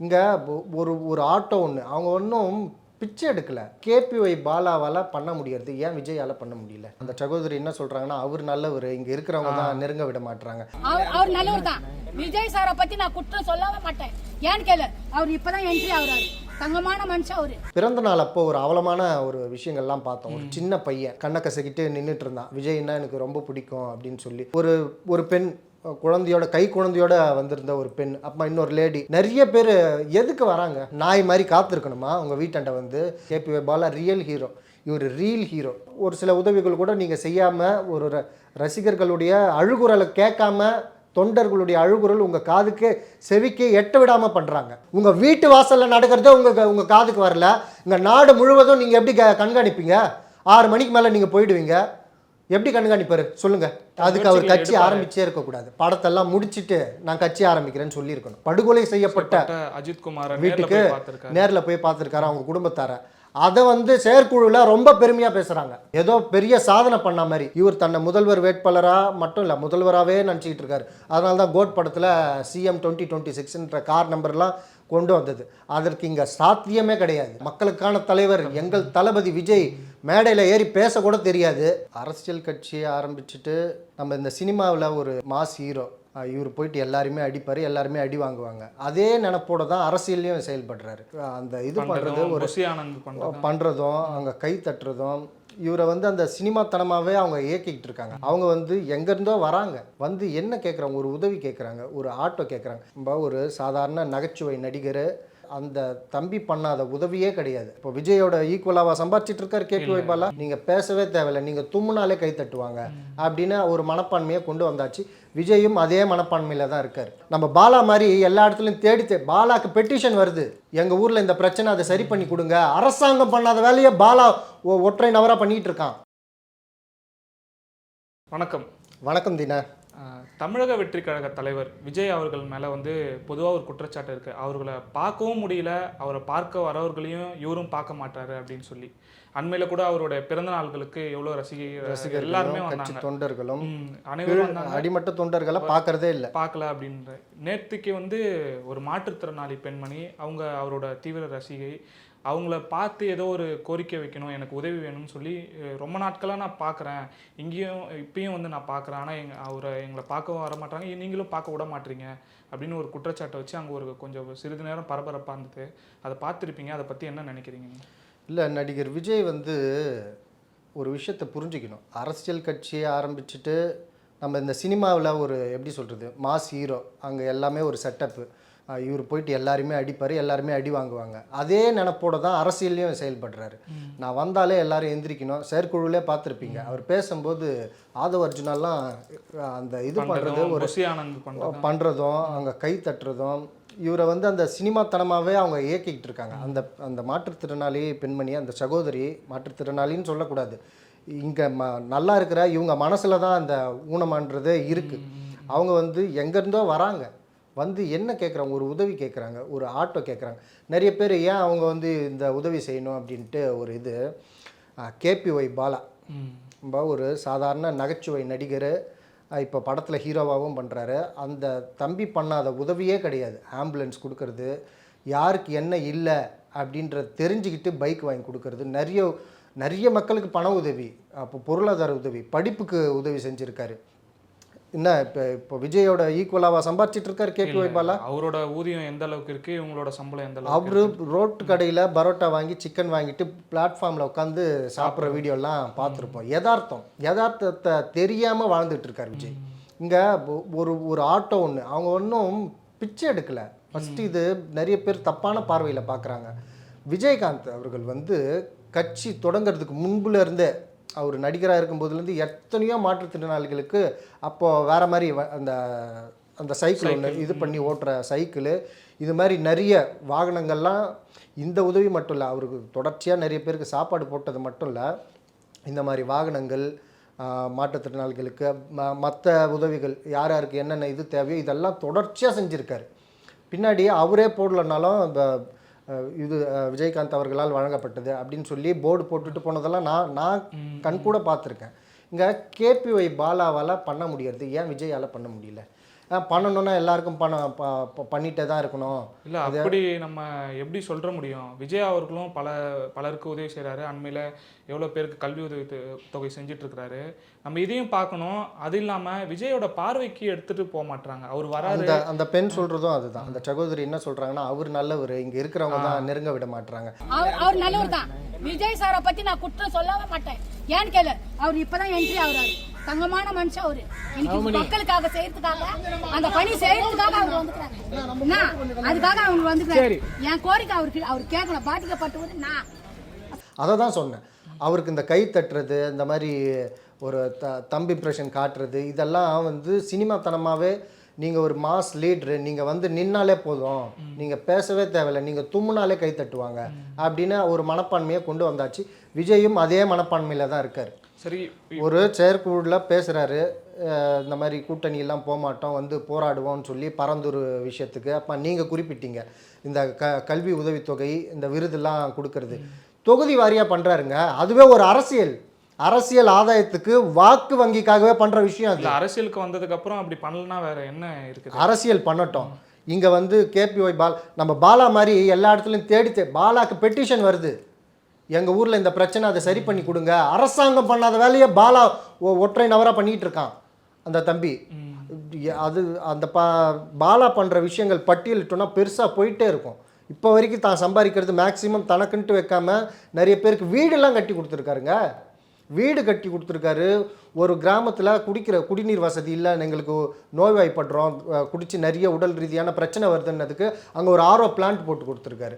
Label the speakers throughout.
Speaker 1: இங்கே ஒரு ஒரு ஆட்டோ ஒன்று அவங்க ஒன்றும் பிச்சை எடுக்கல. கேபிஒய் பாலாவால் பண்ண முடியறது. ஏன் விஜயால பண்ண முடியல? அந்த சகோதரி என்ன சொல்றாங்கன்னா அவர் நல்லவர். இங்க இருக்கிறவங்க தான் நெருங்க விட மாட்றாங்க.
Speaker 2: அவர் அவர் நல்லவர் தான். விஜய் சாரை பத்தி நான் குற்றம் சொல்லவே மாட்டேன். ஏன்னு கேளு அவர் இப்பதான் என்ட்ரி ஆகுறாரு. தங்கமான மனுஷன் அவரு.
Speaker 1: பிறந்த நாள் அப்போ ஒரு அவலமான ஒரு விஷயங்கள்லாம் பார்த்தோம். ஒரு சின்ன பையன் கண்ணை கசக்கிட்டு நின்றுட்டு இருந்தான். விஜய்னா எனக்கு ரொம்ப பிடிக்கும்? அப்படின்னு சொல்லி. ஒரு ஒரு பெண் குழந்தையோட கை குழந்தையோட வந்திருந்த ஒரு பெண் அப்போ இன்னொரு லேடி நிறைய பேர் எதுக்கு வராங்க? நாய் மாதிரி காத்திருக்கணுமா? உங்கள் வீட்டாண்ட வந்து கேபி பாலா ரியல் ஹீரோ இவர் ரீல் ஹீரோ ஒரு சில உதவிகள் கூட நீங்கள் செய்யாமல் ஒரு ர- ரசிகர்களுடைய அழுகுரலை கேட்காம தொண்டர்களுடைய அழுகுரல் உங்கள் காதுக்கு செவிக்கு எட்ட விடாமல் பண்ணுறாங்க உங்கள் வீட்டு வாசலில் நடக்கிறதே உங்கள் உங்கள் காதுக்கு வரல. இங்கே நாடு முழுவதும் நீங்கள் எப்படி க- கண்காணிப்பீங்க? ஆறு மணிக்கு மேலே நீங்கள் போயிடுவீங்க. எப்படி கண்காணிப்பாரு? சொல்லுங்க. அதுக்கு அவர் கட்சி ஆரம்பிச்சே இருக்கக்கூடாது. படத்தெல்லாம் முடிச்சிட்டு நான் கட்சி ஆரம்பிக்கிறேன்னு சொல்லியிருக்கணும். படுகொலை செய்யப்பட்ட
Speaker 3: அஜித் குமார்
Speaker 1: வீட்டுக்கு நேரில் போய் பார்த்துருக்காரு அவங்க குடும்பத்தார. அதை வந்து செயற்குழுல ரொம்ப பெருமையாக பேசுகிறாங்க ஏதோ பெரிய சாதனை பண்ண மாதிரி. இவர் தன்னை முதல்வர் வேட்பாளராக மட்டும் இல்லை முதல்வராகவே நினச்சிக்கிட்டு இருக்காரு. அதனால தான் கோட் படத்தில் சிஎம் டுவெண்ட்டி டுவெண்ட்டி சிக்ஸ்ன்ற கார் நம்பர்லாம் கொண்டு வந்தது. அதற்கு இங்கே சாத்தியமே கிடையாது. மக்களுக்கான தலைவர் எங்கள் தளபதி விஜய் மேடையில் ஏறி பேசக்கூட தெரியாது. அரசியல் கட்சியை ஆரம்பிச்சுட்டு நம்ம இந்த சினிமாவில் ஒரு மாஸ் ஹீரோ. இவர் போயிட்டு எல்லாருமே அடிப்பார் எல்லாருமே அடி வாங்குவாங்க. அதே நினப்போட தான் அரசியல்லையும் செயல்படுறாரு. அந்த இது பண்ணுறது ஒரு பண்ணுறதும் அவங்க கை தட்டுறதும் இவரை வந்து அந்த சினிமாத்தனமாகவே அவங்க இயக்கிக்கிட்டு இருக்காங்க. அவங்க வந்து எங்கேருந்தோ வராங்க. வந்து என்ன கேட்குறாங்க ஒரு உதவி கேட்குறாங்க ஒரு ஆட்டோ கேட்குறாங்க ஒரு சாதாரண நகைச்சுவை நடிகர் அந்த தம்பி பண்ணாத உதவியே கிடையாது. இப்போ விஜயோட ஈக்குவலாவா சம்பாரிச்சிட்டு இருக்காரு கேபி பாலா நீங்கள் பேசவே தேவையில்லை. நீங்கள் தும்முனாலே கை தட்டுவாங்க. அப்படின்னு ஒரு மனப்பான்மையை கொண்டு வந்தாச்சு. விஜயும் அதே மனப்பான்மையில் தான் இருக்கார். நம்ம பாலா மாதிரி எல்லா இடத்துலையும் தேடி பாலாக்கு பெட்டிஷன் வருது. எங்கள் ஊரில் இந்த பிரச்சனை அதை சரி பண்ணி கொடுங்க. அரசாங்கம் பண்ணாத வேலையை பாலா ஒற்றை நவராக பண்ணிட்டு இருக்கான்
Speaker 3: வணக்கம்.
Speaker 1: வணக்கம் தினா.
Speaker 3: தமிழக வெற்றி கழக தலைவர் விஜய் அவர்கள் மேலே வந்து பொதுவாக ஒரு குற்றச்சாட்டு இருக்கு. அவர்களை பார்க்கவும் முடியல. அவரை பார்க்க வரவர்களையும் இவரும் பார்க்க மாட்டாரு அப்படின்னு சொல்லி. அண்மையில கூட அவருடைய பிறந்த நாள்களுக்கு எவ்வளோ ரசிகை
Speaker 1: ரசிகர்களும்
Speaker 3: எல்லாருமே வந்தாங்க.
Speaker 1: தொண்டர்களும்
Speaker 3: அனைவரும்
Speaker 1: அடிமட்ட தொண்டர்களை பார்க்கறதே இல்லை.
Speaker 3: பார்க்கல அப்படின்ற. நேற்றுக்கு வந்து ஒரு மாற்றுத்திறனாளி பெண்மணி அவங்க அவரோட தீவிர ரசிகை அவங்கள பார்த்து ஏதோ ஒரு கோரிக்கை வைக்கணும் எனக்கு உதவி வேணும்னு சொல்லி ரொம்ப நாட்களாக நான் பார்க்குறேன். இங்கேயும் இப்பயும் வந்து நான் பார்க்குறேன். ஆனால் எங்கள் அவரை எங்களை பார்க்கவும் வர மாட்டாங்க நீங்களும் பார்க்க விட மாட்டீங்க அப்படின்னு ஒரு குற்றச்சாட்டை வச்சு அங்கே ஒரு கொஞ்சம் சிறிது நேரம் பரபரப்பாக இருந்தது அதை பார்த்துருப்பீங்க. அதை பற்றி என்ன நினைக்கிறீங்க
Speaker 1: இல்லை நடிகர் விஜய் வந்து ஒரு விஷயத்தை புரிஞ்சுக்கணும். அரசியல் கட்சியை ஆரம்பிச்சுட்டு நம்ம இந்த சினிமாவில் ஒரு எப்படி சொல்கிறது மாஸ் ஹீரோ. அங்கே எல்லாமே ஒரு செட்டப்பு. இவர் போயிட்டு எல்லாருமே அடிப்பார் எல்லாருமே அடி வாங்குவாங்க. அதே நினப்போட தான் அரசியல்லையும் செயல்படுறாரு. நான் வந்தாலே எல்லாரும் எந்திரிக்கணும் செயற்குழுவிலே பார்த்துருப்பீங்க. அவர் பேசும்போது ஆதவ அர்ஜுனாலாம் அந்த இது பண்ணுறது ஒரு
Speaker 3: பண்ணுறதும்
Speaker 1: அவங்க கை தட்டுறதும் இவரை வந்து அந்த சினிமாத்தனமாகவே அவங்க இயக்கிக்கிட்டு இருக்காங்க. அந்த அந்த மாற்றுத்திறனாளி பெண்மணி அந்த சகோதரி மாற்றுத்திறனாளின்னு சொல்லக்கூடாது. இங்கே ம நல்லா இருக்கிற இவங்க மனசில் தான் அந்த ஊனமான்றது இருக்குது அவங்க வந்து எங்கேருந்தோ வராங்க. வந்து என்ன கேட்குறாங்க? ஒரு உதவி கேட்குறாங்க ஒரு ஆட்டோ கேட்குறாங்க. நிறைய பேர் ஏன் அவங்க வந்து இந்த உதவி செய்யணும் அப்படின்ட்டு ஒரு இது கேபிஒய் பாலா.
Speaker 3: ம்.
Speaker 1: ரொம்ப ஒரு சாதாரண நகைச்சுவை நடிகர் இப்போ படத்தில் ஹீரோவாகவும் பண்ணுறாரு அந்த தம்பி பண்ணாத உதவியே கிடையாது. ஆம்புலன்ஸ் கொடுக்கறது யாருக்கு என்ன இல்லை அப்படின்றத தெரிஞ்சுக்கிட்டு பைக் வாங்கி கொடுக்கறது. நிறைய நிறைய மக்களுக்கு பண உதவி அப்போ பொருளாதார உதவி படிப்புக்கு உதவி செஞ்சுருக்காரு. என்ன இப்போ இப்போ விஜயோட ஈக்குவலாவா சம்பாரிச்சிட்டு இருக்காரு கேபி ஒய் பாலா?
Speaker 3: அவரோட ஊதியம் எந்த அளவுக்கு இருக்கு? இவங்களோட சம்பளம் எந்த அளவுக்கு
Speaker 1: அவரு ரோட்டு கடையில் பரோட்டா வாங்கி சிக்கன் வாங்கிட்டு பிளாட்ஃபார்மில் உட்காந்து சாப்பிட்ற வீடியோலாம் பார்த்துருப்போம். யதார்த்தம் யதார்த்தத்தை தெரியாமல் வாழ்ந்துட்டு இருக்கார் விஜய். இங்கே ஒரு ஒரு ஆட்டோ ஒன்று அவங்க ஒன்றும் பிச்சை எடுக்கல. ஃபஸ்ட்டு இது நிறைய பேர் தப்பான பார்வையில் பார்க்குறாங்க விஜயகாந்த் அவர்கள் வந்து கட்சி தொடங்கிறதுக்கு முன்புல இருந்தே அவர் நடிகராக இருக்கும்போதுலேருந்து எத்தனையோ மாற்றுத்திறனாளிகளுக்கு அப்போது வேற மாதிரி அந்த அந்த சைக்கிள் ஒன்று இது பண்ணி ஓட்டுற சைக்கிள் இது மாதிரி நிறைய வாகனங்கள்லாம் இந்த உதவி மட்டும் இல்லை அவருக்கு தொடர்ச்சியாக நிறைய பேருக்கு சாப்பாடு போட்டது மட்டும் இல்லை இந்த மாதிரி வாகனங்கள் மாற்றுத்திறனாளிகளுக்கு ம மற்ற உதவிகள் யார் யாருக்கு என்னென்ன இது தேவையோ இதெல்லாம் தொடர்ச்சியாக செஞ்சுருக்காரு. பின்னாடி அவரே போடலனாலும் இந்த இது விஜயகாந்த் அவர்களால் வழங்கப்பட்டது அப்படின்னு சொல்லி போர்டு போட்டுட்டு போனதெல்லாம் நான் நான் கண் கூட பார்த்துருக்கேன். இங்கே கேபிஒய் பாலாவால் பண்ண முடியறது ஏன் விஜயால் பண்ண முடியல? பண்ணணும்னா எல்லாருக்கும் பண்ண பண்ணிட்டே தான் இருக்கணும்.
Speaker 3: இல்ல அப்படி நம்ம எப்படி சொல்ற முடியும்? விஜய் அவர்களும் பல பலருக்கு உதவி செய்றாரு. அண்மையில எவ்வளவு பேருக்கு கல்வி உதவி தொ- தொகை செஞ்சுட்டு இருக்கிறாரு நம்ம இதையும் பார்க்கணும். அது இல்லாம விஜயோட பார்வைக்கு எடுத்துட்டு போக மாட்டாங்க அவர் வராரு.
Speaker 1: அந்த அந்த பெண் சொல்றதும் அதுதான். அந்த சகோதரி என்ன சொல்றாங்கன்னா அவர் நல்லவர். இங்க இருக்கிறவங்க தான் நெருங்க விட மாட்றாங்க.
Speaker 2: அவர் அவர் நல்லவர் தான் விஜய் சாரை பத்தி நான் குற்றம் சொல்லவே மாட்டேன். ஏன்னு கேளு. அவர் இப்பதான் என்ட்ரி ஆகுறாரு. தங்கமான மனுஷன் அவரு. இன்னைக்கு மக்களுக்காக செய்யறதுக்காக அந்த பணி செய்யறதுக்காக அவர் வந்துக்கிறாங்க? அதுக்காக அவங்க வந்துக்கிறாரு. என் கோரிக்கை அவருக்கு அவர் கேட்கல பாதிக்கப்பட்டவர் நான்.
Speaker 1: அதை தான் சொன்னேன். அவருக்கு இந்த கை தட்டுறது இந்த மாதிரி ஒரு த தம்பி இம்ப்ரெஷன் காட்டுறது இதெல்லாம் வந்து சினிமாத்தனமாகவே நீங்கள் ஒரு மாஸ் லீட்ரு நீங்கள் வந்து நின்னாலே போதும். நீங்கள் பேசவே தேவையில்லை. நீங்கள் தும்முனாலே கை தட்டுவாங்க. அப்படின்னு ஒரு மனப்பான்மையை கொண்டு வந்தாச்சு. விஜயும் அதே மனப்பான்மையில் தான் இருக்கார்.
Speaker 3: சரி
Speaker 1: ஒரு செயற்குழுவில் பேசுகிறாரு இந்த மாதிரி கூட்டணியெல்லாம் போக மாட்டோம் வந்து போராடுவோம்னு சொல்லி பரந்தூர் விஷயத்துக்கு. அப்போ நீங்கள் குறிப்பிட்டீங்க இந்த க கல்வி உதவித்தொகை இந்த விருதெல்லாம் கொடுக்கறது. தொகுதி வாரியாக பண்ணுறாருங்க அதுவே ஒரு அரசியல். அரசியல் ஆதாயத்துக்கு வாக்கு வங்கிக்காகவே பண்ணுற விஷயம் அது.
Speaker 3: அரசியலுக்கு வந்ததுக்கு அப்புறம் அப்படி பண்ணலன்னா வேற என்ன இருக்குது?
Speaker 1: அரசியல் பண்ணட்டும். இங்கே வந்து கேபிஒய் பால் நம்ம பாலா மாதிரி எல்லா இடத்துலையும் தேடி பாலாக்கு பெட்டிஷன் வருது. எங்கள் ஊரில் இந்த பிரச்சனை அதை சரி பண்ணி கொடுங்க. அரசாங்கம் பண்ணாத வேலையை பாலா ஒ- ஒற்றை நவராக பண்ணிகிட்டு இருக்கான் அந்த தம்பி. அது அந்த பா பாலா பண்ணுற விஷயங்கள் பட்டியலிட்டோன்னா பெருசாக போயிட்டே இருக்கும். இப்போ வரைக்கும் தான் சம்பாதிக்கிறது மேக்ஸிமம் தனக்குன்ட்டு வைக்காமல் நிறைய பேருக்கு வீடெல்லாம் கட்டி கொடுத்துருக்காருங்க. வீடு கட்டி கொடுத்துருக்காரு. ஒரு கிராமத்தில் குடிக்கிற குடிநீர் வசதி இல்லை எங்களுக்கு நோய்வாய்ப்படுறோம் குடித்து நிறைய உடல் ரீதியான பிரச்சனை வருதுன்னதுக்கு அங்கே ஒரு ஆர்ஓ பிளான்ட் போட்டு கொடுத்துருக்காரு.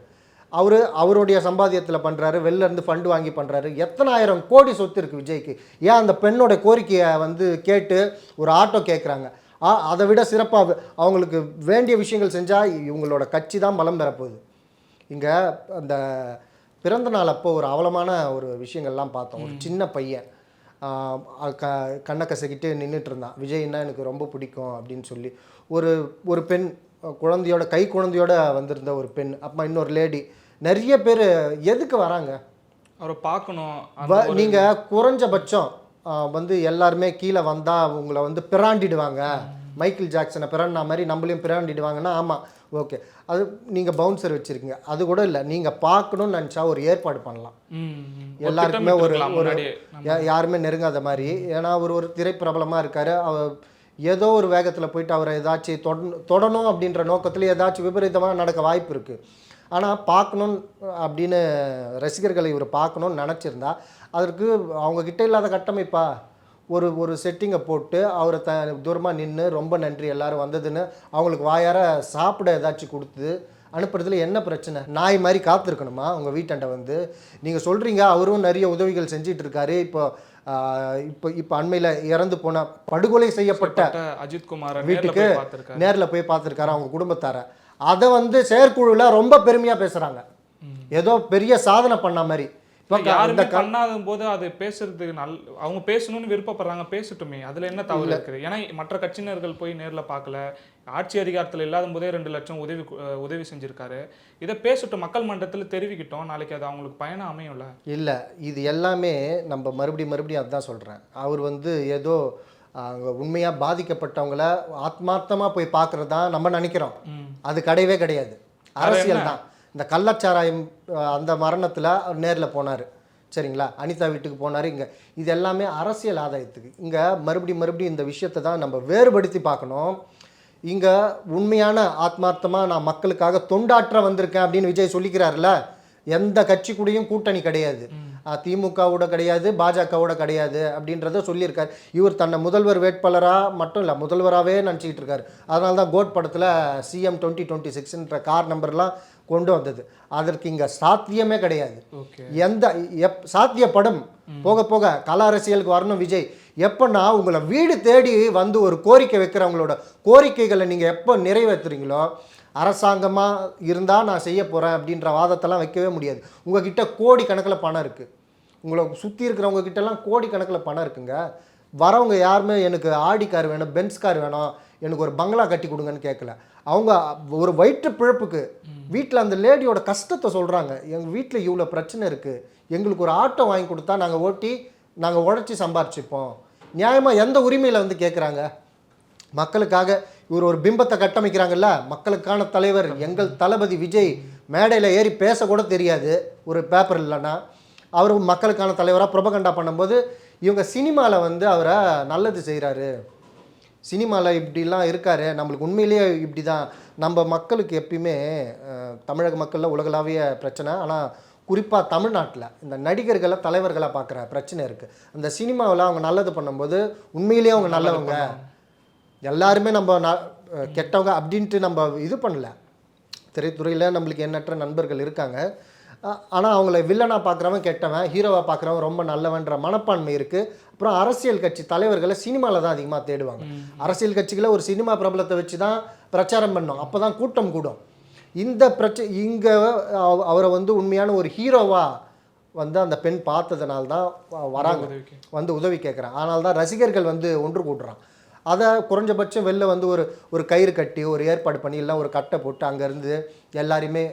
Speaker 1: அவர் அவருடைய சம்பாத்தியத்தில் பண்ணுறாரு வெளில இருந்து ஃபண்டு வாங்கி பண்ணுறாரு எத்தனாயிரம் கோடி சொத்து இருக்குது விஜய்க்கு. ஏன் அந்த பெண்ணோட கோரிக்கையை வந்து கேட்டு ஒரு ஆட்டோ கேட்குறாங்க ஆ அதை விட சிறப்பாக அவங்களுக்கு வேண்டிய விஷயங்கள் செஞ்சால் இவங்களோட கட்சி தான் பலம் பெறப்போகுது. இங்கே அந்த பிறந்த நாள் அப்போ ஒரு அவலமான ஒரு விஷயங்கள்லாம் பார்த்தோம். ஒரு சின்ன பையன். க கண்ணை கசக்கிட்டு நின்றுட்டு இருந்தான். விஜய்னா எனக்கு ரொம்ப பிடிக்கும் அப்படின்னு சொல்லி ஒரு ஒரு பெண் குழந்தையோட கை குழந்தையோட வந்திருந்த ஒரு பெண் அப்புறமா இன்னொரு லேடி நிறைய பேர் எதுக்கு வராங்க?
Speaker 3: அவரை பார்க்கணும். அந்த
Speaker 1: வ-
Speaker 3: ஒரு-
Speaker 1: நீங்க குறைஞ்சபட்சம் வந்து எல்லாருமே கீழே வந்தா உங்களை வந்து பிராண்டிடுவாங்க. மைக்கேல் ஜாக்சனை பிராண்டின மாதிரி நம்மளையும் பிராண்டிடுவாங்கன்னா ஆமாம் ஓகே. அது நீங்கள் பவுன்சர் வச்சுருக்கீங்க. அது கூட இல்லை நீங்கள் பார்க்கணும்னு நினச்சா ஒரு ஏற்பாடு பண்ணலாம். எல்லாருக்குமே ஒரு ஒரு யாருமே நெருங்காத மாதிரி. ஏன்னா அவர் ஒரு திரைப்பிரபலமாக இருக்காரு. அவர் ஏதோ ஒரு வேகத்தில் போயிட்டு அவரை ஏதாச்சும் தொட தொடணும் அப்படின்ற நோக்கத்தில் ஏதாச்சும் விபரீதமாக நடக்க வாய்ப்பு இருக்குது ஆனால் பார்க்கணும் அப்படின்னு ரசிகர்களை இவர் பார்க்கணும்னு நினச்சிருந்தா அதற்கு அவங்கக்கிட்ட இல்லாத கட்டமைப்பா? ஒரு ஒரு செட்டிங்கை போட்டு அவரை த தூரமாக நின்று ரொம்ப நன்றி எல்லாரும் வந்ததுன்னு அவங்களுக்கு வாயார சாப்பிட ஏதாச்சும் கொடுத்து அனுப்புறதுல என்ன பிரச்சனை? நாய் மாதிரி காத்திருக்கணுமா? உங்கள் வீட்டாண்ட வந்து. நீங்கள் சொல்கிறீங்க அவரும் நிறைய உதவிகள் செஞ்சிட்டு இருக்காரு இப்போ இப்போ இப்போ அண்மையில் இறந்து போன படுகொலை செய்யப்பட்ட
Speaker 3: பட்ட அஜித் குமார்
Speaker 1: வீட்டுக்கு நேரில் போய் பார்த்துருக்காரு அவங்க குடும்பத்தார. அதை வந்து செயற்குழுவில் ரொம்ப பெருமையாக பேசுகிறாங்க ஏதோ பெரிய சாதனை பண்ண மாதிரி.
Speaker 3: யாருமே பண்ணாத போது அது பேசுறதுக்கு நல் அவங்க பேசணும்னு விருப்பப்படுறாங்க பேசட்டுமே. அதுல என்ன தவறு இருக்குது? ஏன்னா மற்ற கட்சியினர்கள் போய் நேர்ல பார்க்கல. ஆட்சி அதிகாரத்துல இல்லாத போதே ரெண்டு லட்சம் உதவி உதவி செஞ்சிருக்காரு. இதை பேசட்டும் மக்கள் மன்றத்துல தெரிவிக்கிட்டோம். நாளைக்கு அது அவங்களுக்கு பயணம் அமையும்ல?
Speaker 1: இல்லை இது எல்லாமே நம்ம மறுபடியும் மறுபடியும் அதுதான் சொல்கிறேன் அவர் வந்து ஏதோ அங்கே உண்மையாக பாதிக்கப்பட்டவங்கள ஆத்மார்த்தமாக போய் பார்க்குறது தான் நம்ம நினைக்கிறோம். அது கிடையவே கிடையாது. அரசியல் தான். இந்த கள்ளச்சாராயம் அந்த மரணத்தில் அவர் நேரில் போனார். சரிங்களா? அனிதா வீட்டுக்கு போனார். இங்கே இது எல்லாமே அரசியல் ஆதாயத்துக்கு. இங்கே மறுபடியும் மறுபடியும் இந்த விஷயத்தை தான் நம்ம வேறுபடுத்தி பார்க்கணும். இங்கே உண்மையான ஆத்மார்த்தமாக நான் மக்களுக்காக தொண்டாற்ற வந்திருக்கேன் அப்படின்னு விஜய் சொல்லிக்கிறாருல எந்த கட்சி கூடயும் கூட்டணி கிடையாது. திமுகவோட கிடையாது பாஜகவோட கிடையாது அப்படின்றத சொல்லியிருக்காரு. இவர் தன்னை முதல்வர் வேட்பாளராக மட்டும் இல்லை முதல்வராகவே நினச்சிக்கிட்டு இருக்காரு. அதனால தான் கோட் படத்தில் சிஎம் டுவெண்ட்டி டுவெண்ட்டி சிக்ஸ்ன்ற கார் நம்பர்லாம் கொண்டு வந்தது. அதற்கு இங்கே சாத்தியமே கிடையாது. எந்த எப் சாத்தியப்படும். போக போக கல அரசியலுக்கு வரணும் விஜய். எப்போன்னா உங்களை வீடு தேடி வந்து ஒரு கோரிக்கை வைக்கிறவங்களோட கோரிக்கைகளை நீங்கள் எப்போ நிறைவேற்றுறீங்களோ அரசாங்கமாக இருந்தால் நான் செய்ய போகிறேன் அப்படின்ற வாதத்தெல்லாம் வைக்கவே முடியாது. உங்ககிட்ட கோடி கணக்கில் பணம் இருக்குது உங்களை சுற்றி இருக்கிறவங்க கிட்டலாம் கோடி கணக்கில் பணம் இருக்குங்க. வரவங்க யாருமே எனக்கு ஆடி கார் வேணும் பென்ஸ் கார் வேணும் எனக்கு ஒரு பங்களா கட்டி கொடுங்கன்னு கேட்கல. அவங்க ஒரு வயிற்று பிழப்புக்கு வீட்டில் அந்த லேடியோட கஷ்டத்தை சொல்கிறாங்க எங்கள் வீட்டில் இவ்வளோ பிரச்சனை இருக்குது எங்களுக்கு ஒரு ஆட்டோ வாங்கி கொடுத்தா நாங்கள் ஓட்டி நாங்கள் உழைச்சி சம்பாரிச்சுப்போம். நியாயமாக எந்த உரிமையில் வந்து கேட்குறாங்க மக்களுக்காக இவர் ஒரு பிம்பத்தை கட்டமைக்கிறாங்கல்ல? மக்களுக்கான தலைவர் எங்கள் தளபதி விஜய் மேடையில் ஏறி பேசக்கூட தெரியாது ஒரு பேப்பர் இல்லைன்னா. அவர் மக்களுக்கான தலைவராக புரபகண்டா பண்ணும்போது இவங்க சினிமாவில் வந்து அவரை நல்லது செய்கிறாரு சினிமாவில் இப்படிலாம் இருக்காரு. நம்மளுக்கு உண்மையிலேயே இப்படி தான் நம்ம மக்களுக்கு எப்பயுமே தமிழக மக்களில் உலகளாவிய பிரச்சனை. ஆனால் குறிப்பாக தமிழ்நாட்டில் இந்த நடிகர்களை தலைவர்களாக பார்க்குற பிரச்சனை இருக்குது அந்த சினிமாவில் அவங்க நல்லது பண்ணும்போது உண்மையிலேயே அவங்க நல்லவங்க. எல்லாருமே நம்ம ந- கெட்டவங்க அப்படின்ட்டு நம்ம இது பண்ணல. திரைத்துறையில் நம்மளுக்கு எண்ணற்ற நண்பர்கள் இருக்காங்க. ஆனால் அவங்கள வில்லனாக பார்க்குறவன் கெட்டவன் ஹீரோவாக பார்க்குறவன் ரொம்ப நல்லவன்ற மனப்பான்மை இருக்குது அப்புறம் அரசியல் கட்சி தலைவர்களை சினிமாவில் தான் அதிகமாக தேடுவாங்க. அரசியல் கட்சிகளை ஒரு சினிமா பிரபலத்தை வச்சு தான் பிரச்சாரம் பண்ணோம். அப்போ தான் கூட்டம் கூடும். இந்த பிரச்ச இங்கே அவரை வந்து உண்மையான ஒரு ஹீரோவாக வந்து அந்த பெண் பார்த்ததுனால தான் வராங்க. வந்து உதவி கேட்குறான். ஆனால் தான் ரசிகர்கள் வந்து ஒன்று கூடுறான் அதை குறைஞ்சபட்சம் வெளில வந்து ஒரு ஒரு கயிறு கட்டி ஒரு ஏற்பாடு பண்ணி இல்லை ஒரு கட்டை போட்டு அங்கேருந்து எல்லாரையுமே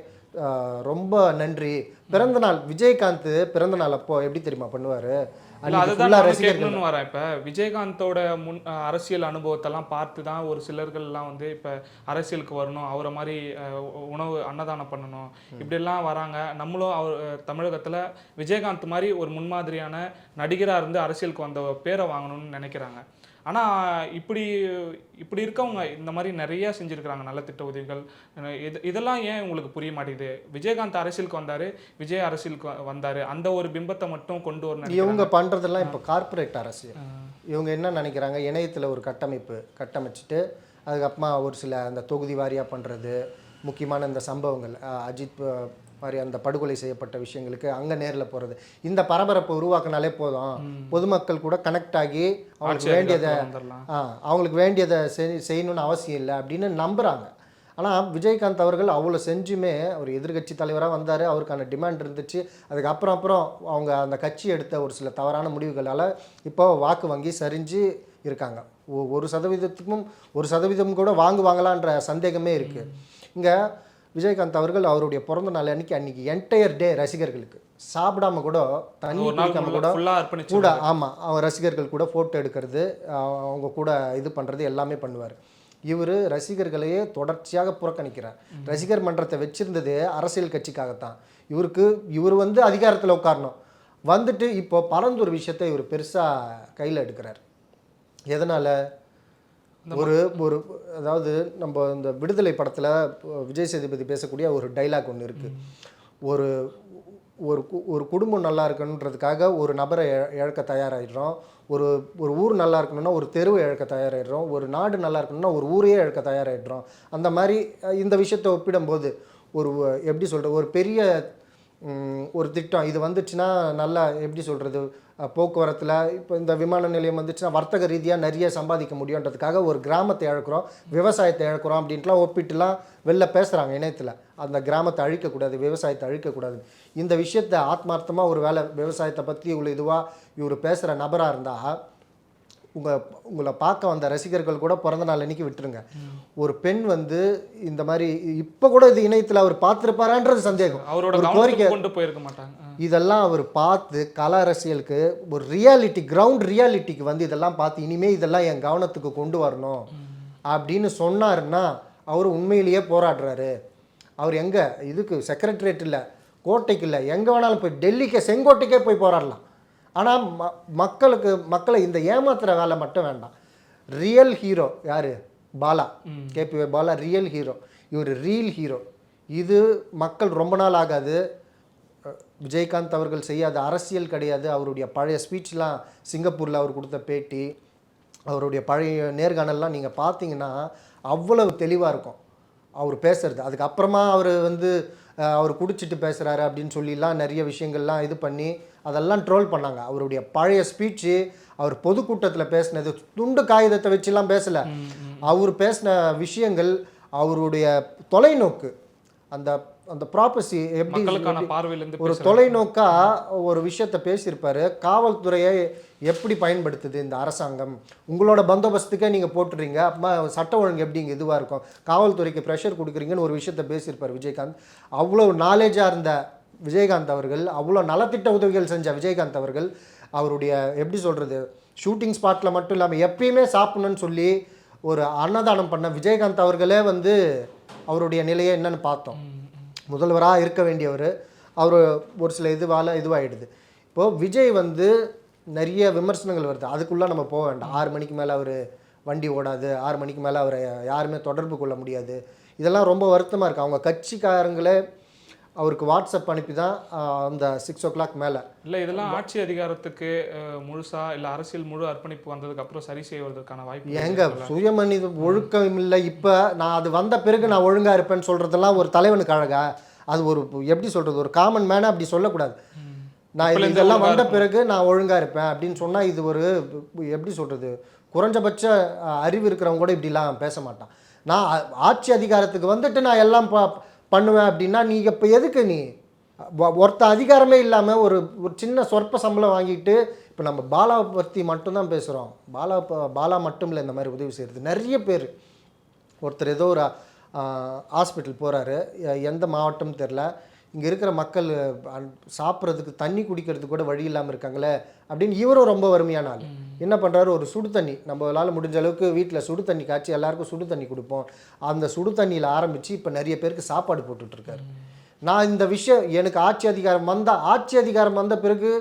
Speaker 1: ரொம்ப நன்றி. பிறந்த நாள் விஜயகாந்த் பிறந்த நாள் அப்போ எப்படி தெரியுமா பண்ணுவார்?
Speaker 3: அதுதான் வரேன். இப்ப விஜயகாந்தோட முன் அரசியல் அனுபவத்தெல்லாம் பார்த்து தான் ஒரு சிலர்கள்லாம் வந்து இப்ப அரசியலுக்கு வரணும் அவரை மாதிரி உணவு அன்னதானம் பண்ணணும். இப்படியெல்லாம் வராங்க. நம்மளும் அவர் தமிழகத்துல விஜயகாந்த் மாதிரி ஒரு முன்மாதிரியான நடிகரா இருந்து அரசியலுக்கு வந்த பேரை வாங்கணும்னு நினைக்கிறாங்க. ஆனா இப்படி இப்படி இருக்கவங்க இந்த மாதிரி நிறைய செஞ்சிருக்கிறாங்க நல்ல திட்ட உதவிகள். இது இதெல்லாம் ஏன் உங்களுக்கு புரிய மாட்டேங்குது? விஜயகாந்த் அரசியலுக்கு வந்தாரு விஜய் அரசியலுக்கு வந்தாரு. அந்த ஒரு பிம்பத்தை மட்டும் கொண்டு வரணும்
Speaker 1: இவங்க பண்ணுறதெல்லாம் இப்போ கார்ப்பரேட் அரசியல். இவங்க என்ன நினைக்கிறாங்க? இணையத்தில் ஒரு கட்டமைப்பு கட்டமைச்சிட்டு அதுக்கப்புறமா ஒரு சில அந்த தொகுதி வாரியாக பண்ணுறது முக்கியமான இந்த சம்பவங்கள். அஜித் மாதிரி அந்த படுகொலை செய்யப்பட்ட விஷயங்களுக்கு அங்கே நேரில் போகிறது இந்த பரபரப்பை உருவாக்குனாலே போதும். பொதுமக்கள் கூட கனெக்ட் ஆகி அவங்களுக்கு வேண்டியதை அவங்களுக்கு வேண்டியதை செய் செய்யணும்னு அவசியம் இல்லை அப்படின்னு நம்புகிறாங்க ஆனால் விஜயகாந்த் அவர்கள் அவ்வளோ செஞ்சுமே ஒரு எதிர்க்கட்சி தலைவராக வந்தார். அவருக்கான டிமாண்ட் இருந்துச்சு. அதுக்கப்புறம் அப்புறம் அவங்க அந்த கட்சி எடுத்த ஒரு சில தவறான முடிவுகளால் இப்போ வாக்கு வங்கி சரிஞ்சு இருக்காங்க. ஒரு சதவீதத்துக்கும் ஒரு சதவீதம் கூட வாங்குவாங்களான்ற சந்தேகமே இருக்குது இங்கே விஜயகாந்த் அவர்கள் அவருடைய பிறந்த நாள் அன்னைக்கு அன்னைக்கு என்டையர் டே ரசிகர்களுக்கு. சாப்பிடாம கூட தண்ணி குடிக்காம கூட கூட ஆமாம் அவன் ரசிகர்கள் கூட ஃபோட்டோ எடுக்கிறது அவங்க கூட இது பண்ணுறது எல்லாமே பண்ணுவார். இவர் ரசிகர்களையே தொடர்ச்சியாக புறக்கணிக்கிறார். ரசிகர் மன்றத்தை வச்சிருந்தது அரசியல் கட்சிக்காகத்தான். இவருக்கு இவர் வந்து அதிகாரத்தில் உட்காரணும். வந்துட்டு இப்போ பரந்தூர் விஷயத்தை இவர் பெருசாக கையில் எடுக்கிறார். எதனால்? ஒரு ஒரு அதாவது நம்ம இந்த விடுதலை படத்தில் விஜய் சேதுபதி பேசக்கூடிய ஒரு டைலாக் ஒன்று இருக்குது ஒரு ஒரு ஒரு குடும்பம் நல்லா இருக்கணுன்றதுக்காக ஒரு நபரை இழ- இழக்க தயாராகிடுறோம் ஒரு ஒரு ஊர் நல்லா இருக்கணும்னா ஒரு தெருவை இழக்க தயாராகிடுறோம் ஒரு நாடு நல்லா இருக்கணும்னா ஒரு ஊரையே இழக்க தயாராகிடுறோம் அந்த மாதிரி இந்த விஷயத்தை ஒப்பிடும்போது ஒரு எப்படி சொல்கிறது ஒரு பெரிய ஒரு திட்டம். இது வந்துச்சுன்னா நல்லா எப்படி சொல்கிறது போக்குவரத்தில் இப்போ இந்த விமான நிலையம் வந்துச்சுன்னா வர்த்தக ரீதியாக நிறைய சம்பாதிக்க முடியுன்றதுக்காக ஒரு கிராமத்தை இழக்கிறோம் விவசாயத்தை இழக்கிறோம் அப்படின்ட்டுலாம் ஒப்பிட்டுலாம் வெளில பேசுகிறாங்க இணையத்தில். அந்த கிராமத்தை அழிக்கக்கூடாது விவசாயத்தை அழிக்கக்கூடாது இந்த விஷயத்தை ஆத்மார்த்தமாக ஒரு வேலை விவசாயத்தை பற்றி இவ்வளோ இதுவாக இவர் பேசுகிற நபராக இருந்தால் உங்கள் உங்களை பார்க்க வந்த ரசிகர்கள் கூட பிறந்த நாள் அன்னைக்கு விட்டுருங்க. ஒரு பெண் வந்து இந்த மாதிரி இப்போ கூட இது இணையத்தில் அவர் பார்த்துருப்பாரான்றது சந்தேகம்.
Speaker 3: அவரோட
Speaker 1: கோரிக்கை
Speaker 3: கொண்டு போயிருக்க மாட்டாங்க.
Speaker 1: இதெல்லாம் அவர் பார்த்து கல அரசியலுக்கு ஒரு ரியாலிட்டி கிரவுண்ட் ரியாலிட்டிக்கு வந்து இதெல்லாம் பார்த்து இனிமே இதெல்லாம் என் கவனத்துக்கு கொண்டு வரணும் அப்படின்னு சொன்னாருன்னா அவர் உண்மையிலேயே போராடுறாரு. அவர் எங்கே? இதுக்கு செக்ரட்டரியேட் இல்லை கோட்டைக்கு இல்லை எங்கே வேணாலும் போய் டெல்லிக்கு செங்கோட்டைக்கே போய் போராடலாம். ஆனால் ம மக்களுக்கு மக்களை இந்த ஏமாத்துற வேலை மட்டும் வேண்டாம். ரியல் ஹீரோ யார்? Bala. KPY Bala real hero இவர் ரியல் ஹீரோ இது மக்கள் ரொம்ப நாள் ஆகாது. விஜயகாந்த் அவர்கள் செய்யாத அரசியல் கிடையாது. அவருடைய பழைய ஸ்பீச்லாம் சிங்கப்பூரில் அவர் கொடுத்த பேட்டி அவருடைய பழைய நேர்காணல்லாம் நீங்கள் பார்த்தீங்கன்னா அவ்வளவு தெளிவாக இருக்கும். அவர் பேசுறது. அதுக்கப்புறமா அவர் வந்து அவர் குடிச்சிட்டு பேசுகிறாரு அப்படின்னு சொல்லிலாம் நிறைய விஷயங்கள்லாம் இது பண்ணி அதெல்லாம் ட்ரோல் பண்ணாங்க. அவருடைய பழைய ஸ்பீச்சு அவர் பொதுக்கூட்டத்தில் பேசினது துண்டு காகிதத்தை வச்சுலாம் பேசலை. அவர் பேசின விஷயங்கள் அவருடைய தொலைநோக்கு அந்த அந்த ப்ராப்பர்சி எப்படி
Speaker 3: பார்வையிலேருந்து
Speaker 1: ஒரு தொலைநோக்கா ஒரு விஷயத்த பேசியிருப்பாரு. காவல்துறையை எப்படி பயன்படுத்துது இந்த அரசாங்கம்? உங்களோட பந்தோபஸ்துக்கே நீங்கள் போட்டுறீங்க. அப்பமா சட்ட ஒழுங்கு எப்படி இங்கே இதுவாக இருக்கும்? காவல்துறைக்கு ப்ரெஷர் கொடுக்குறீங்கன்னு ஒரு விஷயத்த பேசியிருப்பார் விஜயகாந்த். அவ்வளோ நாலேஜாக இருந்த விஜயகாந்த் அவர்கள் அவ்வளோ நலத்திட்ட உதவிகள் செஞ்ச விஜயகாந்த் அவர்கள் அவருடைய எப்படி சொல்கிறது ஷூட்டிங் ஸ்பாட்டில் மட்டும் இல்லாமல் எப்பயுமே சாப்பிடணும்னு சொல்லி ஒரு அன்னதானம் பண்ண விஜயகாந்த் அவர்களே வந்து அவருடைய நிலையை என்னன்னு பார்த்தோம். முதல்வராக இருக்க வேண்டியவர். அவர் ஒரு சில இதுவால் இதுவாகிடுது இப்போது விஜய் வந்து நிறைய விமர்சனங்கள் வருது. அதுக்குள்ளே நம்ம போக வேண்டாம். ஆறு மணிக்கு மேலே அவர் வண்டி ஓடாது. ஆறு மணிக்கு மேலே அவரை யாருமே தொடர்பு கொள்ள முடியாது. இதெல்லாம் ரொம்ப வருத்தமாக இருக்குது அவங்க கட்சிக்காரங்களே அவருக்கு வாட்ஸ்அப் அனுப்பி தான் அந்த சிக்ஸ் ஓ கிளாக் மேலே.
Speaker 3: இல்லை இதெல்லாம் ஆட்சி அதிகாரத்துக்கு முழுசா இல்லை அரசியல் முழு அர்ப்பணிப்பு வந்ததுக்கு அப்புறம் சரி செய்வதற்கான வாய்ப்பு
Speaker 1: எங்க சுயமனித ஒழுக்கம் இல்லை இப்போ நான் அது வந்த பிறகு நான் ஒழுங்காக இருப்பேன்னு சொல்கிறதெல்லாம் ஒரு தலைவனுக்கு அழகா அது ஒரு எப்படி சொல்கிறது ஒரு காமன் மேனாக அப்படி சொல்லக்கூடாது. நான் இது இதெல்லாம் வந்த பிறகு நான் ஒழுங்காக இருப்பேன் அப்படின்னு சொன்னால் இது ஒரு எப்படி சொல்கிறது குறைஞ்சபட்ச அறிவு இருக்கிறவங்க கூட இப்படிலாம் பேச மாட்டான். நான் ஆட்சி அதிகாரத்துக்கு வந்துட்டு நான் எல்லாம் ப பண்ணுவேன் அப்படின்னா நீ இப்போ எதுக்கு நீ? ஒருத்த அதிகாரமே இல்லாமல் ஒரு ஒரு சின்ன சொற்ப சம்பளம் வாங்கிட்டு இப்போ நம்ம பாலாவை பற்றி மட்டும்தான் பேசுகிறோம் பாலா ப- பாலா மட்டும் இல்லை இந்த மாதிரி உதவி செய்கிறது நிறைய பேர். ஒருத்தர் ஏதோ ஒரு ஹாஸ்பிட்டல் போகிறாரு எந்த மாவட்டம் தெரில இங்கே இருக்கிற மக்கள் சாப்பிட்றதுக்கு தண்ணி குடிக்கிறதுக்கு கூட வழி இல்லாமல் இருக்காங்களே அப்படின்னு இவரும் ரொம்ப வறுமையான ஆள். என்ன பண்ணுறாரு ஒரு சுடு தண்ணி. நம்மளால் முடிஞ்ச அளவுக்கு வீட்டில் சுடு தண்ணி காய்ச்சி எல்லாருக்கும் சுடு தண்ணி கொடுப்போம். அந்த சுடு தண்ணியில் ஆரம்பித்து இப்போ நிறைய பேருக்கு சாப்பாடு போட்டுட்ருக்காரு நான் இந்த விஷயம் எனக்கு ஆட்சி அதிகாரம் வந்த ஆட்சி அதிகாரம் வந்த பிறகு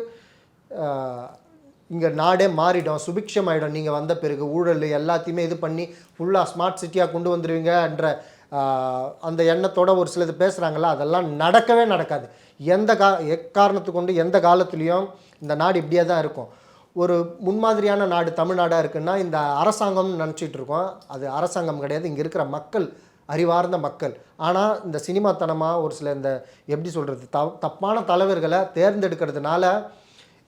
Speaker 1: இங்கே நாடே மாறிடும். சுபிக்ஷம் ஆகிடும் நீங்கள் வந்த பிறகு ஊழல் எல்லாத்தையுமே இது பண்ணி ஃபுல்லாக ஸ்மார்ட் சிட்டியாக கொண்டு வந்துடுவீங்கன்ற அந்த எண்ணத்தோட ஒரு சிலது பேசுகிறாங்களா அதெல்லாம் நடக்கவே நடக்காது. எந்த கா எக்காரணத்து கொண்டு எந்த காலத்துலேயும் இந்த நாடு இப்படியே தான் இருக்கும். ஒரு முன்மாதிரியான நாடு தமிழ்நாடாக இருக்குன்னா இந்த அரசாங்கம்னு நினச்சிட்டு இருக்கோம். அது அரசாங்கம் கிடையாது. இங்கே இருக்கிற மக்கள் அறிவார்ந்த மக்கள். ஆனால் இந்த சினிமாத்தனமாக ஒரு சில இந்த எப்படி சொல்கிறது த தப்பான தலைவர்களை தேர்ந்தெடுக்கிறதுனால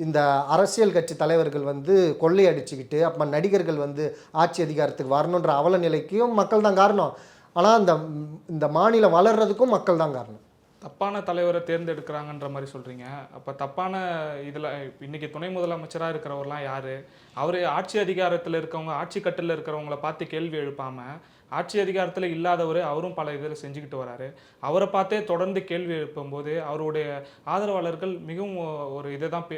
Speaker 1: இந்த அரசியல் கட்சி தலைவர்கள் வந்து கொள்ளையடிச்சுக்கிட்டு அப்போ நடிகர்கள் வந்து ஆட்சி அதிகாரத்துக்கு வரணுன்ற அவல நிலைக்கும் மக்கள் தான் காரணம். ஆனால் இந்த இந்த மாநிலம் வளர்றதுக்கும் மக்கள் தான் காரணம்.
Speaker 3: தப்பான தலைவரை தேர்ந்தெடுக்கிறாங்கன்ற மாதிரி சொல்கிறீங்க அப்போ தப்பான இதில் இன்னைக்கு துணை முதலமைச்சராக இருக்கிறவர்லாம் யார்? அவர் ஆட்சி அதிகாரத்தில் இருக்கவங்க ஆட்சி கட்டில் இருக்கிறவங்கள பார்த்து கேள்வி எழுப்பாம ஆட்சி அதிகாரத்தில் இல்லாதவர் அவரும் பல இதில் செஞ்சுக்கிட்டு வராரு. அவரை பார்த்தே தொடர்ந்து கேள்வி எழுப்பும்போது அவருடைய ஆதரவாளர்கள் மிகவும் ஒரு இதை தான் பே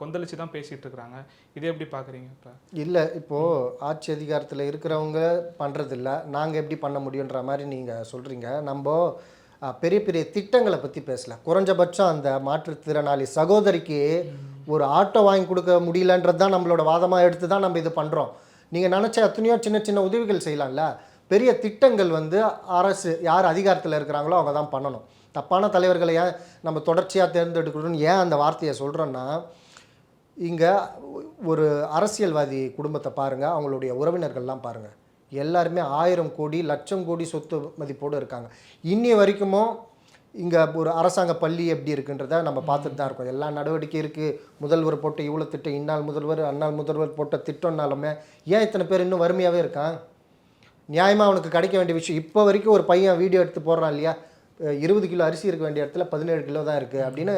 Speaker 3: கொந்தளிச்சு தான் பேசிட்டு இருக்கிறாங்க. இதை எப்படி பார்க்குறீங்க இப்போ?
Speaker 1: இல்லை இப்போது ஆட்சி அதிகாரத்தில் இருக்கிறவங்க பண்ணுறதில்ல நாங்கள் எப்படி பண்ண முடியுன்ற மாதிரி நீங்கள் சொல்கிறீங்க நம்ம பெரிய பெரிய திட்டங்களை பற்றி பேசல. குறைஞ்சபட்சம் அந்த மாற்றுத்திறனாளி சகோதரிக்கு ஒரு ஆட்டோ வாங்கி கொடுக்க முடியலன்றது தான் நம்மளோட வாதமாக எடுத்து தான் நம்ம இது பண்ணுறோம் நீங்கள் நினச்ச எத்தனையோ சின்ன சின்ன உதவிகள் செய்யலாம்ல. பெரிய திட்டங்கள் வந்து அரசு யார் அதிகாரத்தில் இருக்கிறாங்களோ அவங்க தான் பண்ணணும். தப்பான தலைவர்களை ஏன் நம்ம தொடர்ச்சியாக தேர்ந்தெடுக்கணும்னு ஏன் அந்த வார்த்தையை சொல்கிறோன்னா இங்கே ஒரு அரசியல்வாதி குடும்பத்தை பாருங்கள் அவங்களுடைய உறவினர்கள்லாம் பாருங்கள் எல்லாருமே ஆயிரம் கோடி லட்சம் கோடி சொத்து மதிப்போடு இருக்காங்க. இன்னி வரைக்குமோ இங்கே ஒரு அரசாங்க பள்ளி எப்படி இருக்குன்றத நம்ம பார்த்துட்டு தான் இருக்கோம். எல்லா நடவடிக்கை இருக்குது முதல்வர் போட்ட இவ்வளோ திட்டம் இந்நாள் முதல்வர் அந்நாள் முதல்வர் போட்ட திட்டம்னாலுமே ஏன் இத்தனை பேர் இன்னும் வறுமையாகவே இருக்கான் நியாயமாக அவனுக்கு கிடைக்க வேண்டிய விஷயம். இப்போ வரைக்கும் ஒரு பையன் வீடியோ எடுத்து போடுறான் இல்லையா? இருபது கிலோ அரிசி இருக்க வேண்டிய இடத்துல பதினேழு கிலோ தான் இருக்குது அப்படின்னு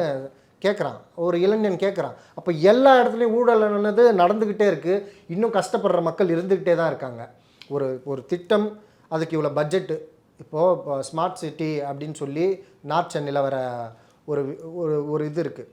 Speaker 1: கேட்குறான் ஒரு இளைஞன் கேட்குறான் அப்போ எல்லா இடத்துலையும் ஊழலானது நடந்துக்கிட்டே இருக்குது இன்னும் கஷ்டப்படுற மக்கள் இருந்துக்கிட்டே தான் இருக்காங்க. ஒரு ஒரு திட்டம் அதுக்கு இவ்வளோ பட்ஜெட்டு இப்போது இப்போ ஸ்மார்ட் சிட்டி அப்படின்னு சொல்லி நார்த் சென்னையில் வர ஒரு ஒரு ஒரு இது இருக்குது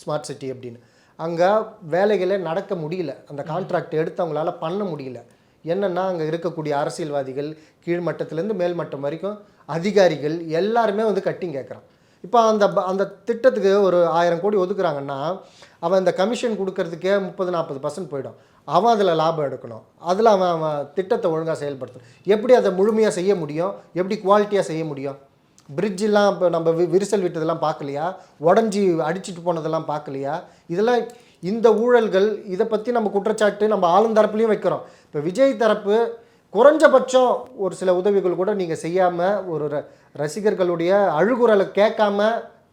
Speaker 1: ஸ்மார்ட் சிட்டி அப்படின்னு. அங்கே வேலைகளே நடக்க முடியல. அந்த கான்ட்ராக்ட் எடுத்தவங்களால பண்ண முடியல. என்னென்னா அங்கே இருக்கக்கூடிய அரசியல்வாதிகள் கீழ்மட்டத்திலேருந்து மேல்மட்டம் வரைக்கும் அதிகாரிகள் எல்லாருமே வந்து கட்டிங் கேட்குறான். இப்போ அந்த ப- அந்த திட்டத்துக்கு ஒரு ஆயிரம் கோடி ஒதுக்குறாங்கன்னா அவன் இந்த கமிஷன் கொடுக்கறதுக்கே முப்பது நாற்பது பர்சன்ட் போயிடும். அவன் அதில் லாபம் எடுக்கணும். அதில் அவன் அவன் திட்டத்தை ஒழுங்காக செயல்படுத்தணும். எப்படி அதை முழுமையாக செய்ய முடியும்? எப்படி குவாலிட்டியாக செய்ய முடியும்? பிரிட்ஜெல்லாம் இப்போ நம்ம வி- விரிசல் விட்டதெல்லாம் பார்க்கலையா? உடஞ்சி அடிச்சிட்டு போனதெல்லாம் பார்க்கலையா? இதெல்லாம் இந்த ஊழல்கள் இதை பற்றி நம்ம குற்றச்சாட்டு நம்ம ஆளுந்தரப்புலையும் வைக்கிறோம். இப்போ விஜய் தரப்பு குறைஞ்சபட்சம் ஒரு சில உதவிகள் கூட நீங்கள் செய்யாமல் ஒரு ர- ரசிகர்களுடைய அழுகுரலை கேட்காம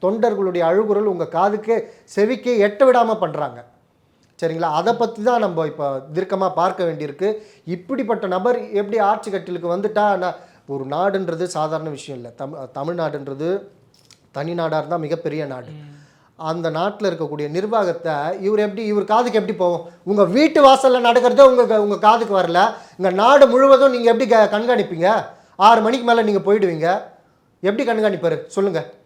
Speaker 1: தொண்டர்களுடைய அழுகுரல் உங்கள் காதுக்கு செவிக்கே எட்ட விடாமல் பண்ணுறாங்க சரிங்களா? அதை பற்றி தான் நம்ம இப்போ தீர்க்கமாக பார்க்க வேண்டியிருக்கு. இப்படிப்பட்ட நபர் எப்படி ஆட்சி கட்டிலுக்கு வந்துட்டா? நான் ஒரு நாடுன்றது சாதாரண விஷயம் இல்லை. தமிழ் தமிழ்நாடுன்றது தனி நாடாக இருந்தால் மிகப்பெரிய நாடு. அந்த நாட்டில் இருக்கக்கூடிய நிர்வாகத்தை இவர் எப்படி இவர் காதுக்கு எப்படி போகும்? உங்கள் வீட்டு வாசலில் நடக்கிறதே உங்கள் உங்கள் காதுக்கு வரல. இங்கே நாடு முழுவதும் நீங்கள் எப்படி க- கண்காணிப்பீங்க? ஆறு மணிக்கு மேலே நீங்கள் போயிடுவீங்க. எப்படி கண்காணிப்பார்? சொல்லுங்கள்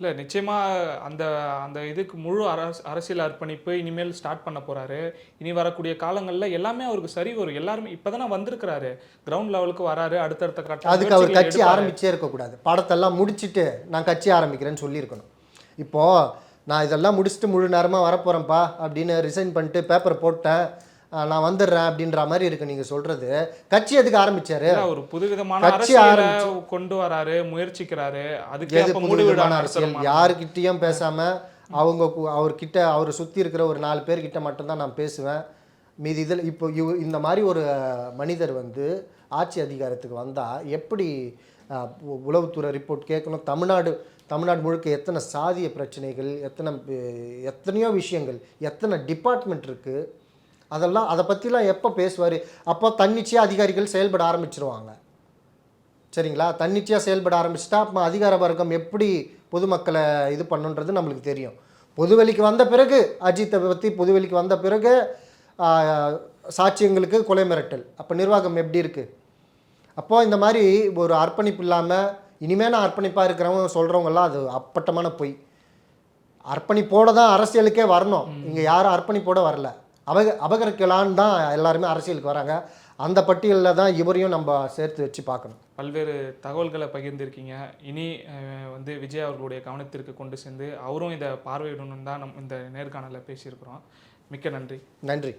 Speaker 3: இல்லை நிச்சயமா அந்த அந்த இதுக்கு முழு அரசு அரசியல் அர்ப்பணிப்பு இனிமேல் ஸ்டார்ட் பண்ண போறாரு. இனி வரக்கூடிய காலங்களில் எல்லாமே அவருக்கு சரி வரும். எல்லாருமே இப்போதானே வந்திருக்கிறாரு. கிரவுண்ட் லெவலுக்கு வராரு அடுத்தடுத்த கட்ட
Speaker 1: அதுக்கு அவர் கட்சி. ஆரம்பிச்சே இருக்கக்கூடாது. படத்தெல்லாம் முடிச்சிட்டு நான் கட்சி ஆரம்பிக்கிறேன்னு சொல்லியிருக்கணும். இப்போது நான் இதெல்லாம் முடிச்சுட்டு முழு நேரமாக வரப்போகிறேன்ப்பா அப்படின்னு ரிசைன் பண்ணிட்டு பேப்பர் போட்டேன். நான் வந்துடுறேன் அப்படின்ற மாதிரி இருக்கு நீங்கள் சொல்கிறது கட்சி எதுக்கு ஆரம்பிச்சாரு?
Speaker 3: ஒரு புதுவிதமான
Speaker 1: கட்சி
Speaker 3: கொண்டு வராரு முயற்சிக்கிறாரு. அதுக்கு
Speaker 1: எது
Speaker 3: அப்ப
Speaker 1: புது
Speaker 3: மூடு
Speaker 1: விதமான
Speaker 3: விட
Speaker 1: அரசியல் யாருக்கிட்டேயும் பேசாம அவங்க அவர்கிட்ட அவரை சுற்றி இருக்கிற ஒரு நாலு பேர்கிட்ட மட்டும்தான் நான் பேசுவேன். மீதி இதில் இப்போ இவ இந்த மாதிரி ஒரு மனிதர் வந்து ஆட்சி அதிகாரத்துக்கு வந்தால் எப்படி உளவுத்துறை ரிப்போர்ட் கேட்கணும்? தமிழ்நாடு தமிழ்நாடு முழுக்க எத்தனை சாதிய பிரச்சனைகள் எத்தனை எத்தனையோ விஷயங்கள் எத்தனை டிபார்ட்மெண்ட் இருக்குது அதெல்லாம் அதை பற்றிலாம் எப்போ பேசுவார்? அப்போ தன்னிச்சையாக அதிகாரிகள் செயல்பட ஆரம்பிச்சிருவாங்க. சரிங்களா? தன்னிச்சையாக செயல்பட ஆரம்பிச்சிட்டா அப்போ அதிகார வர்க்கம் எப்படி பொதுமக்களை இது பண்ணுன்றது நம்மளுக்கு தெரியும். பொதுவெளிக்கு வந்த பிறகு அஜித்தை பற்றி பொதுவெளிக்கு வந்த பிறகு சாட்சியங்களுக்கு கொலை மிரட்டல். அப்போ நிர்வாகம் எப்படி இருக்குது அப்போது இந்த மாதிரி ஒரு அர்ப்பணிப்பு இல்லாமல் இனிமே நான் அர்ப்பணிப்பாக இருக்கிறவங்க சொல்கிறவங்கெல்லாம் அது அப்பட்டமான பொய். அர்ப்பணிப்போட தான் அரசியலுக்கே வரணும். இங்கே யாரும் அர்ப்பணிப்போட வரல. அபக அபகரிக்கலான்னு தான் எல்லாருமே அரசியலுக்கு வராங்க. அந்த பட்டியலில் தான் இவரையும் நம்ம சேர்த்து வச்சு பார்க்கணும்.
Speaker 3: பல்வேறு தகவல்களை பகிர்ந்திருக்கீங்க. இனி வந்து விஜய் அவர்களுடைய கவனத்திற்கு கொண்டு சென்று அவரும் இதை பார்வையிடணும்னு தான் நம் இந்த நேர்காணலில் பேசியிருக்கிறோம். மிக்க நன்றி.
Speaker 1: நன்றி.